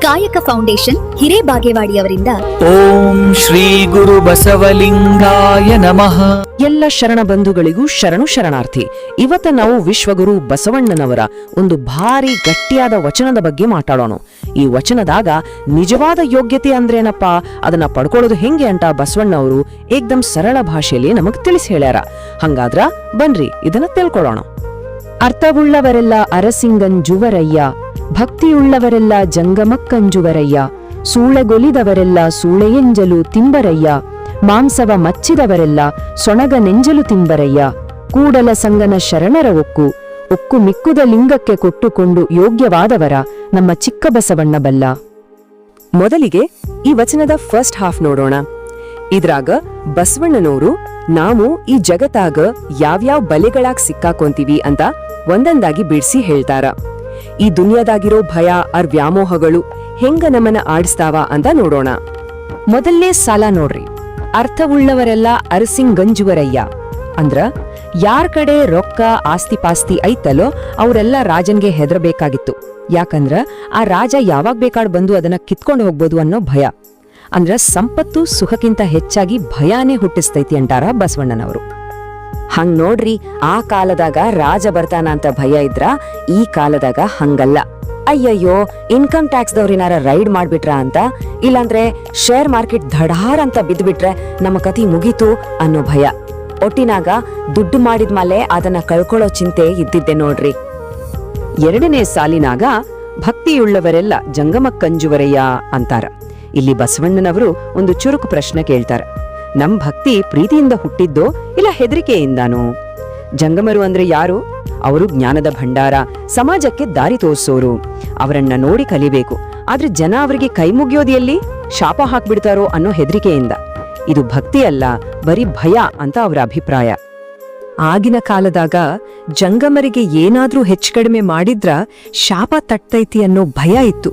ಕಾಯಕ ಫೌಂಡೇಶನ್ ಹಿರೇಬಾಗೇವಾಡಿಯವರಿಂದ. ಓಂ ಶ್ರೀ ಗುರು ಬಸವಲಿಂಗಾಯ ನಮಃ. ಎಲ್ಲ ಶರಣ ಬಂಧುಗಳಿಗೂ ಶರಣು ಶರಣಾರ್ಥಿ ಇವತ್ತ ನಾವು ವಿಶ್ವಗುರು ಬಸವಣ್ಣನವರ ಒಂದು ಭಾರಿ ಗಟ್ಟಿಯಾದ ವಚನದ ಬಗ್ಗೆ ಮಾತಾಡೋಣ. ಈ ವಚನದಾಗ ನಿಜವಾದ ಯೋಗ್ಯತೆ ಅಂದ್ರೇನಪ್ಪ? ಅದನ್ನ ಪಡ್ಕೊಳ್ಳೋದು ಹೆಂಗೆ ಅಂತ ಬಸವಣ್ಣ ಅವರು ಏಕ್ದಮ್ ಸರಳ ಭಾಷೆಯಲ್ಲಿ ನಮಗ್ ತಿಳಿಸಿ ಹೇಳ್ಯಾರ. ಹಂಗಾದ್ರ ಬನ್ರಿ ಇದನ್ನ ತಿಳ್ಕೊಳ್ಳೋಣ. ಅರ್ಥವುಳ್ಳವರೆಲ್ಲ ಅರಸಿಂಗಂಜುವರಯ್ಯ ಭಕ್ತಿಯುಳ್ಳವರೆಲ್ಲ ಜಂಗಮಕ್ಕಂಜುವರಯ್ಯ, ಸೂಳೆಗೊಲಿದವರೆಲ್ಲ ಸೂಳೆಯೆಂಜಲು ತಿಂಬರಯ್ಯ, ಮಾಂಸವ ಮಚ್ಚಿದವರೆಲ್ಲ ಸೊಣಗ ನೆಂಜಲು ತಿಂಬರಯ್ಯ, ಕೂಡಲ ಸಂಗನ ಶರಣರ ಒಕ್ಕು ಒಕ್ಕು ಮಿಕ್ಕುದ ಲಿಂಗಕ್ಕೆ ಕೊಟ್ಟುಕೊಂಡು ಯೋಗ್ಯವಾದವರ ನಮ್ಮ ಚಿಕ್ಕ ಬಸವಣ್ಣ ಬಲ್ಲ. ಮೊದಲಿಗೆ ಈ ವಚನದ ಫಸ್ಟ್ ಹಾಫ್ ನೋಡೋಣ. ಇದ್ರಾಗ ಬಸವಣ್ಣನವರು ನಾವು ಈ ಜಗತ್ತಾಗ ಯಾವ್ಯಾವ ಬಲೆಗಳಾಗ್ ಸಿಕ್ಕಾಕೊಂತೀವಿ ಅಂತ ಒಂದೊಂದಾಗಿ ಬಿಡಿಸಿ ಹೇಳ್ತಾರ. ಈ ದುನಿಯಾದಾಗಿರೋ ಭಯ, ಅರ್ ವ್ಯಾಮೋಹಗಳು ಹೆಂಗ ನಮ್ಮನ್ನ ಆಡಿಸ್ತಾವ ಅಂತ ನೋಡೋಣ. ಮೊದಲನೇ ಸಾಲ ನೋಡ್ರಿ. ಅರ್ಥವುಳ್ಳವರೆಲ್ಲ ಅರಸಿಂಗಂಜುವರಯ್ಯ ಅಂದ್ರ, ಯಾರ್ ಕಡೆ ರೊಕ್ಕ, ಆಸ್ತಿ ಪಾಸ್ತಿ ಐತಲೋ ಅವರೆಲ್ಲ ರಾಜನ್ಗೆ ಹೆದರಬೇಕಾಗಿತ್ತು. ಯಾಕಂದ್ರ, ಆ ರಾಜ ಯಾವಾಗ ಬೇಕಾಡ್ ಬಂದು ಅದನ್ನ ಕಿತ್ಕೊಂಡು ಹೋಗ್ಬೋದು ಅನ್ನೋ ಭಯ. ಅಂದ್ರ, ಸಂಪತ್ತು ಸುಖಕ್ಕಿಂತ ಹೆಚ್ಚಾಗಿ ಭಯಾನೇ ಹುಟ್ಟಿಸ್ತೈತಿ ಅಂಟಾರ ಬಸವಣ್ಣನವರು. ಹಂಗ್ ನೋಡ್ರಿ, ಆ ಕಾಲದಾಗ ರಾಜ ಬರ್ತಾನ ಅಂತ ಭಯ ಇದ್ರ, ಈ ಕಾಲದಾಗ ಹಂಗಲ್ಲ. ಅಯ್ಯಯ್ಯೋ ಇನ್ಕಮ್ ಟ್ಯಾಕ್ಸ್ ದವ್ರಿನಾರ ರೈಡ್ ಮಾಡ್ಬಿಟ್ರ ಅಂತ? ಇಲ್ಲಾಂದ್ರೆ ಶೇರ್ ಮಾರ್ಕೆಟ್ ಧಡಾರ್ ಅಂತ ಬಿದ್ಬಿಟ್ರೆ ನಮ್ಮ ಕತಿ ಮುಗೀತು ಅನ್ನೋ ಭಯ. ಒಟ್ಟಿನಾಗ ದುಡ್ಡು ಮಾಡಿದ್ಮೇಲೆ ಅದನ್ನ ಕಳ್ಕೊಳ್ಳೋ ಚಿಂತೆ ಇದ್ದಿದ್ದೆ ನೋಡ್ರಿ. ಎರಡನೇ ಸಾಲಿನಾಗ ಭಕ್ತಿಯುಳ್ಳವರೆಲ್ಲ ಜಂಗಮಕ್ಕಂಜುವರಯ್ಯ ಅಂತಾರ. ಇಲ್ಲಿ ಬಸವಣ್ಣನವರು ಒಂದು ಚುರುಕು ಪ್ರಶ್ನೆ ಕೇಳ್ತಾರ. ನಮ್ ಭಕ್ತಿ ಪ್ರೀತಿಯಿಂದ ಹುಟ್ಟಿದ್ದೋ ಇಲ್ಲ ಹೆದರಿಕೆಯಿಂದಾನೋ? ಜಂಗಮರು ಅಂದ್ರೆ ಯಾರು? ಅವರು ಜ್ಞಾನದ ಭಂಡಾರ, ಸಮಾಜಕ್ಕೆ ದಾರಿ ತೋರಿಸೋರು. ಅವರನ್ನ ನೋಡಿ ಕಲಿಬೇಕು. ಆದ್ರೆ ಜನ ಅವರಿಗೆ ಕೈ ಮುಗಿಯೋದು ಎಲ್ಲಿ? ಶಾಪ ಹಾಕ್ಬಿಡ್ತಾರೋ ಅನ್ನೋ ಹೆದರಿಕೆಯಿಂದ. ಇದು ಭಕ್ತಿ ಅಲ್ಲ, ಬರೀ ಭಯ ಅಂತ ಅವರ ಅಭಿಪ್ರಾಯ. ಆಗಿನ ಕಾಲದಾಗ ಜಂಗಮರಿಗೆ ಏನಾದ್ರೂ ಹೆಚ್ಚು ಕಡಿಮೆ ಮಾಡಿದ್ರ ಶಾಪ ತಟ್ತೈತಿ ಅನ್ನೋ ಭಯ ಇತ್ತು.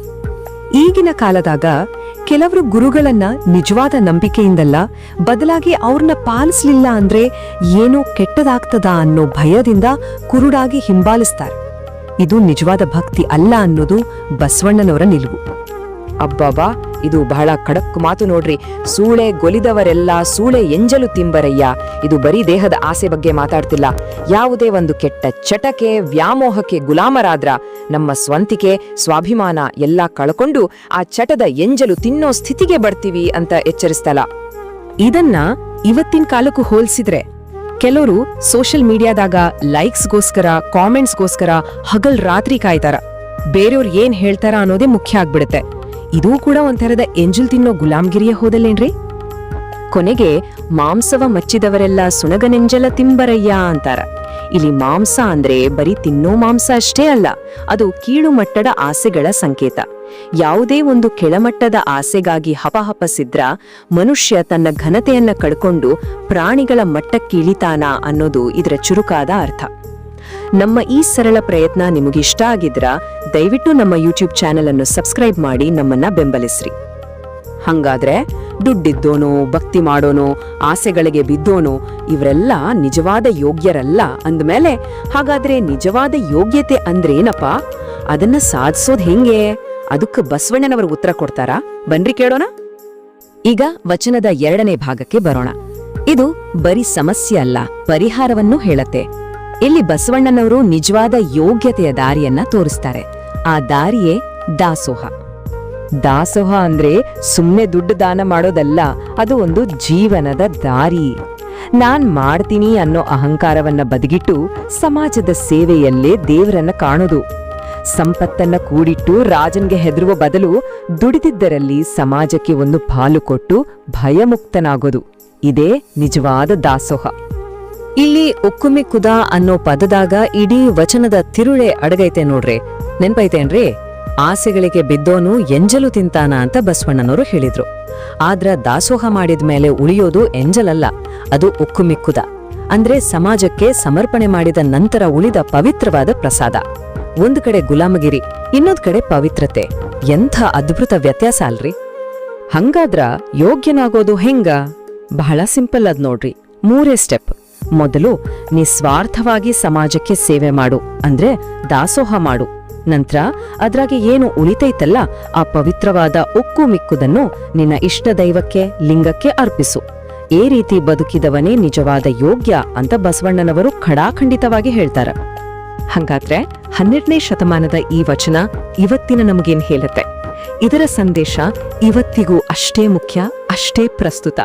ಈಗಿನ ಕಾಲದಾಗ ಕೆಲವರು ಗುರುಗಳನ್ನ ನಿಜವಾದ ನಂಬಿಕೆಯಿಂದಲ್ಲ, ಬದಲಾಗಿ ಅವ್ರನ್ನ ಪಾಲಿಸ್ಲಿಲ್ಲ ಅಂದ್ರೆ ಏನೋ ಕೆಟ್ಟದಾಗ್ತದ ಅನ್ನೋ ಭಯದಿಂದ ಕುರುಡಾಗಿ ಹಿಂಬಾಲಿಸ್ತಾರೆ. ಇದು ನಿಜವಾದ ಭಕ್ತಿ ಅಲ್ಲ ಅನ್ನೋದು ಬಸವಣ್ಣನವರ ನಿಲುವು. ಅಬ್ಬಬ್ಬಾ! ಇದು ಬಹಳ ಖಡಕ್ ಮಾತು ನೋಡ್ರಿ. ಸೂಳೆ ಗೊಲಿದವರೆಲ್ಲ ಸೂಳೆ ಎಂಜಲು ತಿಂಬರಯ್ಯ. ಇದು ಬರೀ ದೇಹದ ಆಸೆ ಬಗ್ಗೆ ಮಾತಾಡ್ತಿಲ್ಲ. ಯಾವುದೇ ಒಂದು ಕೆಟ್ಟ ಚಟಕೆ, ವ್ಯಾಮೋಹಕ್ಕೆ ಗುಲಾಮರಾದ್ರ ನಮ್ಮ ಸ್ವಂತಿಕೆ, ಸ್ವಾಭಿಮಾನ ಎಲ್ಲ ಕಳ್ಕೊಂಡು ಆ ಚಟದ ಎಂಜಲು ತಿನ್ನೋ ಸ್ಥಿತಿಗೆ ಬರ್ತೀವಿ ಅಂತ ಎಚ್ಚರಿಸ್ತಲ್ಲ ಇದನ್ನ ಇವತ್ತಿನ ಕಾಲಕ್ಕೂ ಹೋಲಿಸಿದ್ರೆ ಕೆಲವರು ಸೋಷಿಯಲ್ ಮೀಡಿಯಾದಾಗ ಲೈಕ್ಸ್ಗೋಸ್ಕರ, ಕಾಮೆಂಟ್ಸ್ಗೋಸ್ಕರ ಹಗಲ್ ರಾತ್ರಿ ಕಾಯ್ತಾರ. ಬೇರೆಯವ್ರು ಏನ್ ಹೇಳ್ತಾರ ಅನ್ನೋದೇ ಮುಖ್ಯ ಆಗ್ಬಿಡುತ್ತೆ. ಇದೂ ಕೂಡ ಒಂಥರದ ಎಂಜಲ್ ತಿನ್ನೋ ಗುಲಾಮ್ಗಿರಿಯ ಹೋದಲ್ಲೇನ್ರಿ? ಕೊನೆಗೆ ಮಾಂಸವ ಮಚ್ಚಿದವರೆಲ್ಲ ಸುಣಗನೆಂಜಲ ತಿಂಬರಯ್ಯ ಅಂತಾರ. ಇಲ್ಲಿ ಮಾಂಸ ಅಂದ್ರೆ ಬರೀ ತಿನ್ನೋ ಮಾಂಸ ಅಷ್ಟೇ ಅಲ್ಲ, ಅದು ಕೀಳು ಮಟ್ಟದ ಆಸೆಗಳ ಸಂಕೇತ. ಯಾವುದೇ ಒಂದು ಕೆಳಮಟ್ಟದ ಆಸೆಗಾಗಿ ಹಪಹಪಸಿದ್ರ ಮನುಷ್ಯ ತನ್ನ ಘನತೆಯನ್ನ ಕಳ್ಕೊಂಡು ಪ್ರಾಣಿಗಳ ಮಟ್ಟಕ್ಕಿಳಿತಾನ ಅನ್ನೋದು ಇದರ ಚುರುಕಾದ ಅರ್ಥ. ನಮ್ಮ ಈ ಸರಳ ಪ್ರಯತ್ನ ನಿಮಗಿಷ್ಟ ಆಗಿದ್ರ, ದಯವಿಟ್ಟು ನಮ್ಮ ಯೂಟ್ಯೂಬ್ ಚಾನೆಲ್ ಅನ್ನು ಸಬ್ಸ್ಕ್ರೈಬ್ ಮಾಡಿ ನಮ್ಮನ್ನ ಬೆಂಬಲಿಸ್ರಿ. ಹಂಗಾದ್ರೆ ದುಡ್ಡಿದ್ದೋನೋ, ಭಕ್ತಿ ಮಾಡೋನೋ, ಆಸೆಗಳಿಗೆ ಬಿದ್ದೋನೋ, ಇವರೆಲ್ಲ ನಿಜವಾದ ಯೋಗ್ಯರಲ್ಲ ಅಂದ್ಮೇಲೆ ಹಾಗಾದ್ರೆ ನಿಜವಾದ ಯೋಗ್ಯತೆ ಅಂದ್ರೇನಪ್ಪ? ಅದನ್ನ ಸಾಧಿಸೋದ್ ಹೆಂಗೆ? ಅದಕ್ಕೆ ಬಸವಣ್ಣನವರು ಉತ್ತರ ಕೊಡ್ತಾರಾ? ಬನ್ರಿ ಕೇಳೋಣ. ಈಗ ವಚನದ ಎರಡನೇ ಭಾಗಕ್ಕೆ ಬರೋಣ. ಇದು ಬರೀ ಸಮಸ್ಯೆ ಅಲ್ಲ, ಪರಿಹಾರವನ್ನು ಹೇಳತ್ತೆ. ಇಲ್ಲಿ ಬಸವಣ್ಣನವರು ನಿಜವಾದ ಯೋಗ್ಯತೆಯ ದಾರಿಯನ್ನ ತೋರಿಸ್ತಾರೆ. ಆ ದಾರಿಯೇ ದಾಸೋಹ. ದಾಸೋಹ ಅಂದ್ರೆ ಸುಮ್ಮನೆ ದುಡ್ಡು ದಾನ ಮಾಡೋದಲ್ಲ, ಅದು ಒಂದು ಜೀವನದ ದಾರಿ. ನಾನ್ ಮಾಡ್ತೀನಿ ಅನ್ನೋ ಅಹಂಕಾರವನ್ನ ಬದಿಗಿಟ್ಟು ಸಮಾಜದ ಸೇವೆಯಲ್ಲೇ ದೇವರನ್ನ ಕಾಣೋದು. ಸಂಪತ್ತನ್ನ ಕೂಡಿಟ್ಟು ರಾಜನ್ಗೆ ಹೆದರುವ ಬದಲು ದುಡಿದಿದ್ದರಲ್ಲಿ ಸಮಾಜಕ್ಕೆ ಒಂದು ಪಾಲು ಕೊಟ್ಟು ಭಯಮುಕ್ತನಾಗೋದು. ಇದೇ ನಿಜವಾದ ದಾಸೋಹ. ಇಲ್ಲಿ ಉಕ್ಕುಮಿ ಕುದ ಅನ್ನೋ ಪದದಾಗ ಇಡೀ ವಚನದ ತಿರುಳೆ ಅಡಗೈತೆ ನೋಡ್ರಿ. ನೆನ್ಪೈತೇನ್ರಿ? ಆಸೆಗಳಿಗೆ ಬಿದ್ದೋನು ಎಂಜಲು ತಿಂತಾನ ಅಂತ ಬಸವಣ್ಣನವರು ಹೇಳಿದ್ರು. ಆದ್ರ ದಾಸೋಹ ಮಾಡಿದ ಮೇಲೆ ಉಳಿಯೋದು ಎಂಜಲಲ್ಲ, ಅದು ಉಕ್ಕುಮಿಕ್ಕುದ ಅಂದ್ರೆ ಸಮಾಜಕ್ಕೆ ಸಮರ್ಪಣೆ ಮಾಡಿದ ನಂತರ ಉಳಿದ ಪವಿತ್ರವಾದ ಪ್ರಸಾದ. ಒಂದು ಕಡೆ ಗುಲಾಮಗಿರಿ, ಇನ್ನೊಂದ್ ಕಡೆ ಪವಿತ್ರತೆ. ಎಂಥ ಅದ್ಭುತ ವ್ಯತ್ಯಾಸ ಅಲ್ರಿ. ಹಂಗಾದ್ರ ಯೋಗ್ಯನಾಗೋದು ಹೆಂಗ? ಬಹಳ ಸಿಂಪಲ್ ಅದ್ ನೋಡ್ರಿ. ಮೂರೇ ಸ್ಟೆಪ್. ಮೊದಲು ನಿಸ್ವಾರ್ಥವಾಗಿ ಸಮಾಜಕ್ಕೆ ಸೇವೆ ಮಾಡು, ಅಂದ್ರೆ ದಾಸೋಹ ಮಾಡು. ನಂತರ ಅದ್ರಾಗೆ ಏನು ಉಳಿತೈತಲ್ಲ, ಆ ಪವಿತ್ರವಾದ ಉಕ್ಕು ಮಿಕ್ಕುದನ್ನು ನಿನ್ನ ಇಷ್ಟ ದೈವಕ್ಕೆ, ಲಿಂಗಕ್ಕೆ ಅರ್ಪಿಸು. ಈ ರೀತಿ ಬದುಕಿದವನೇ ನಿಜವಾದ ಯೋಗ್ಯ ಅಂತ ಬಸವಣ್ಣನವರು ಖಡಾಖಂಡಿತವಾಗಿ ಹೇಳ್ತಾರೆ. ಹಂಗಾದ್ರೆ ಹನ್ನೆರಡನೇ ಶತಮಾನದ ಈ ವಚನ ಇವತ್ತಿನ ನಮಗೇನ್ ಹೇಳುತ್ತೆ? ಇದರ ಸಂದೇಶ ಇವತ್ತಿಗೂ ಅಷ್ಟೇ ಮುಖ್ಯ, ಅಷ್ಟೇ ಪ್ರಸ್ತುತ.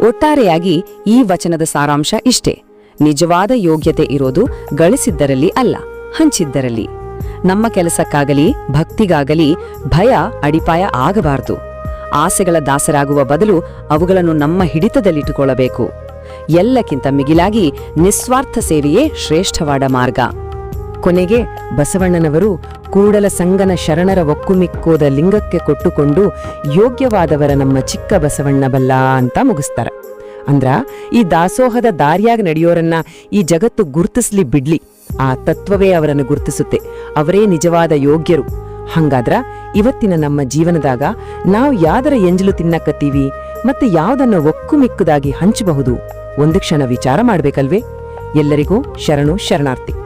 ಒಟ್ಟಾರೆಯಾಗಿ ಈ ವಚನದ ಸಾರಾಂಶ ಇಷ್ಟೇ. ನಿಜವಾದ ಯೋಗ್ಯತೆ ಇರೋದು ಗಳಿಸಿದ್ದರಲ್ಲಿ ಅಲ್ಲ, ಹಂಚಿದ್ದರಲ್ಲಿ. ನಮ್ಮ ಕೆಲಸಕ್ಕಾಗಲಿ, ಭಕ್ತಿಗಾಗಲಿ ಭಯ, ಅಡಿಪಾಯ ಆಗಬಾರದು. ಆಸೆಗಳ ದಾಸರಾಗುವ ಬದಲು ಅವುಗಳನ್ನು ನಮ್ಮ ಹಿಡಿತದಲ್ಲಿಟ್ಟುಕೊಳ್ಳಬೇಕು. ಎಲ್ಲಕ್ಕಿಂತ ಮಿಗಿಲಾಗಿ ನಿಸ್ವಾರ್ಥ ಸೇವೆಯೇ ಶ್ರೇಷ್ಠವಾದ ಮಾರ್ಗ. ಕೊನೆಗೆ ಬಸವಣ್ಣನವರು ಕೂಡಲ ಸಂಗನ ಶರಣರ ಒಕ್ಕುಮಿಕ್ಕೋದ ಲಿಂಗಕ್ಕೆ ಕೊಟ್ಟುಕೊಂಡು ಯೋಗ್ಯವಾದವರ ನಮ್ಮ ಚಿಕ್ಕ ಬಸವಣ್ಣ ಬಲ್ಲ ಅಂತ ಮುಗಿಸ್ತಾರೆ. ಅಂದ್ರ ಈ ದಾಸೋಹದ ದಾರಿಯಾಗ ನಡೆಯೋರನ್ನ ಈ ಜಗತ್ತು ಗುರ್ತಿಸ್ಲಿ ಬಿಡ್ಲಿ. ಆ ತತ್ವವೇ ಅವರನ್ನು ಗುರ್ತಿಸುತ್ತೆ. ಅವರೇ ನಿಜವಾದ ಯೋಗ್ಯರು. ಹಂಗಾದ್ರ ಇವತ್ತಿನ ನಮ್ಮ ಜೀವನದಾಗ ನಾವು ಯಾದರ ಎಂಜಲು ತಿನ್ನಕತ್ತೀವಿ ಮತ್ತೆ ಯಾವ್ದನ್ನ ಒಕ್ಕುಮಿಕ್ಕುದಾಗಿ ಹಂಚಬಹುದು? ಒಂದು ಕ್ಷಣ ವಿಚಾರ ಮಾಡ್ಬೇಕಲ್ವೇ? ಎಲ್ಲರಿಗೂ ಶರಣು ಶರಣಾರ್ಥಿ.